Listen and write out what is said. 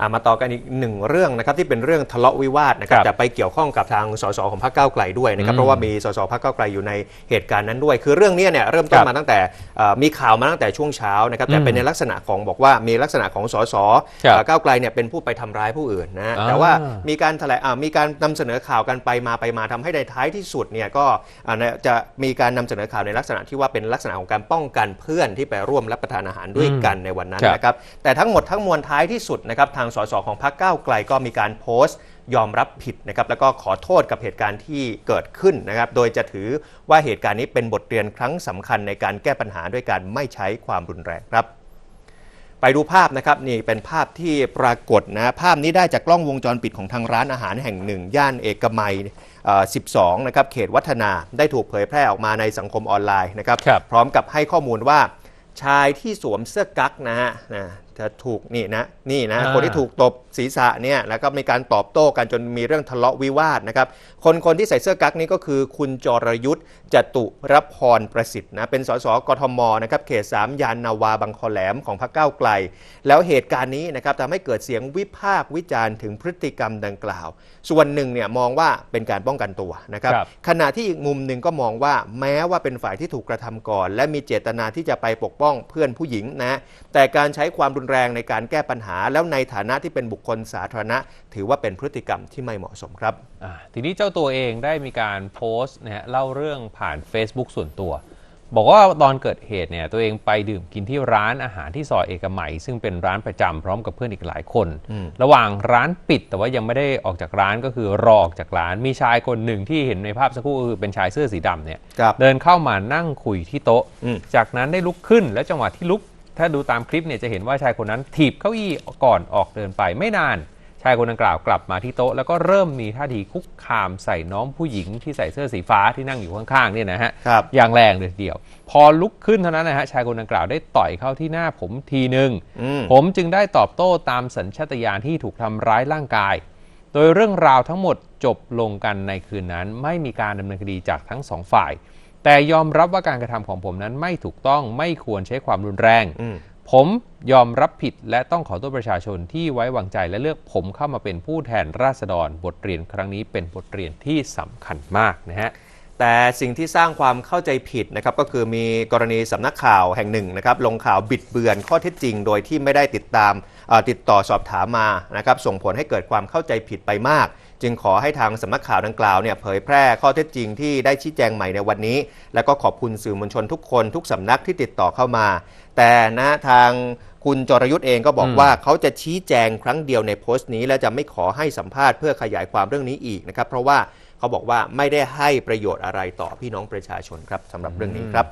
อ่ามาต่อกันอีกหนึ่งเรื่องนะครับที่เป็นเรื่องทะเลาะวิวาทนะครับครับแต่ไปเกี่ยวข้องกับทางสสของพรรคก้าวไกลด้วยนะครับอืมเพราะว่ามีสสพรรคก้าวไกลอยู่ในเหตุการณ์นั้นด้วย คือเรื่องเนี้ยเนี่ยเริ่มต้นครับมาตั้งแต่เอ่อมีข่าวมาตั้งแต่ช่วงเช้านะครับแต่อืมเป็นในลักษณะของบอกว่ามีลักษณะของสสครับเอ่อก้าวไกลเนี่ยเป็นผู้ไปทำร้ายผู้อื่นนะฮะอ่าแต่ว่ามีการแถลงอ่ามีการนำเสนอข่าวกันไปมาไปมาทำให้ในท้ายที่สุดเนี่ยก็อ่าเนี่ยจะมีการนำเสนอข่าวในลักษณะที่ว่าเป็นลักษณะของการป้องกันเพื่อนที่ไปร่วมรับประทานอาหารด้วยกันในวันนั้นครับนะครับแต่ทั้งหมดทั้งมวลท้ายที่สุดนะครับทางสสของพรรคก้าวไกลก็มีการโพสต์ยอมรับผิดนะครับแล้วก็ขอโทษกับเหตุการณ์ที่เกิดขึ้นนะครับโดยจะถือว่าเหตุการณ์นี้เป็นบทเรียนครั้งสำคัญในการแก้ปัญหาด้วยการไม่ใช้ความรุนแรงครับ ไปดูภาพนะครับนี่เป็นภาพที่ปรากฏนะภาพนี้ได้จากกล้องวงจรปิดของทางร้านอาหารแห่งหนึ่ง ย่านเอกมัยอ่อ12นะครับเขตวัฒนาได้ถูกเผยแพร่ออกมาในสังคมออนไลน์นะครับครับพร้อมกับให้ข้อมูลว่าชายที่สวมเสื้อกั๊กนะฮะนะ จะถูกนี่นะนี่นะอ่า คนที่ถูกตบศีรษะเนี่ยแล้วก็มีการตอบโต้กันจนมีเรื่องทะเลาะวิวาทนะครับคนคนที่ใส่เสื้อกั๊กนี้ก็คือคุณจรยุทธ์จตุรพรประสิทธิ์นะเป็นสสกทมนะครับเขต3ยานนาวาบางคอแหลมของพรรคก้าวไกล แล้วเหตุการณ์นี้นะครับทำให้เกิดเสียงวิพากษ์วิจารณ์ถึงพฤติกรรมดังกล่าว ส่วนหนึ่งเนี่ยมองว่าเป็นการป้องกันตัวนะครับ ครับ ขณะที่อีกมุมหนึ่งก็มองว่าแม้ว่าเป็นฝ่ายที่ถูกกระทำก่อน และมีเจตนาที่จะไปปกป้องเพื่อนผู้หญิงนะ แต่การใช้ความรุนแรงในการแก้ปัญหา แล้วในฐานะที่เป็นบุคคลสาธารณะ ถือว่าเป็นพฤติกรรมที่ไม่เหมาะสมครับอ่าทีนี้เจ้าตัวเองได้มีการโพสต์นะฮะเล่าเรื่องผ่าน Facebook ส่วนตัว บอกว่าตอนเกิดเหตุเนี่ยตัวเองไปดื่มกินที่ร้านอาหารที่ซอยเอกมัย ซึ่งเป็นร้านประจำพร้อมกับเพื่อนอีกหลายคนอืมระหว่างร้านปิดแต่ว่ายังไม่ได้ออกจากร้านก็คือรอออกจากร้านมีชายคนหนึ่งที่เห็นในภาพสักครู่ก็คือเป็นชายเสื้อสีดำเนี่ยครับเดินเข้ามานั่งคุยที่โต๊ะอืมจากนั้นได้ลุกขึ้นและจังหวะที่ลุก ถ้าดูตามคลิปเนี่ยจะเห็นว่าชายคนนั้นถีบเก้าอี้ก่อนออกเดินไปไม่นาน ชายคนดังกล่าวกลับมาที่โต๊ะ แล้วก็เริ่มมีท่าทีคุกคามใส่น้องผู้หญิงที่ใส่เสื้อสีฟ้าที่นั่งอยู่ข้างๆเนี่ยนะฮะครับ อย่างแรงเลยทีเดียว พอลุกขึ้นเท่านั้นนะฮะชายคนดังกล่าวได้ต่อยเข้าที่หน้าผมทีหนึ่ง อืม ผมจึงได้ตอบโต้ตามสัญชาตญาณที่ถูกทำร้ายร่างกาย โดยเรื่องราวทั้งหมดจบลงกันในคืนนั้น ไม่มีการดำเนินคดีจากทั้งสองฝ่าย แต่ยอมรับว่าการกระทำของผมนั้นไม่ถูกต้องไม่ควรใช้ความรุนแรงอืมผมยอมรับผิดและต้องขอโทษประชาชนที่ไว้วางใจและเลือกผมเข้ามาเป็นผู้แทนราษฎร บทเรียนครั้งนี้เป็นบทเรียนที่สำคัญมากนะฮะ แต่สิ่งที่สร้างความเข้าใจผิดนะครับก็คือมีกรณีสำนักข่าวแห่งหนึ่งนะครับลงข่าวบิดเบือนข้อเท็จจริง โดยที่ไม่ได้ติดตามเอ่อติดต่อสอบถามมานะครับส่งผลให้เกิดความเข้าใจผิดไปมาก จึงขอให้ทางสำนักข่าวดังกล่าวเนี่ยเผยแพร่ข้อเท็จจริงที่ได้ชี้แจงใหม่ในวันนี้ แล้วก็ขอบคุณสื่อมวลชนทุกคนทุกสำนักที่ติดต่อเข้ามา แต่นะทางคุณจรยุทธ์เองก็บอกอืมว่าเขาจะชี้แจงครั้งเดียวในโพสต์นี้ และจะไม่ขอให้สัมภาษณ์เพื่อขยายความเรื่องนี้อีกนะครับเพราะว่า เขาบอกว่าไม่ได้ให้ประโยชน์อะไรต่อพี่น้องประชาชนครับสำหรับเรื่องนี้ครับ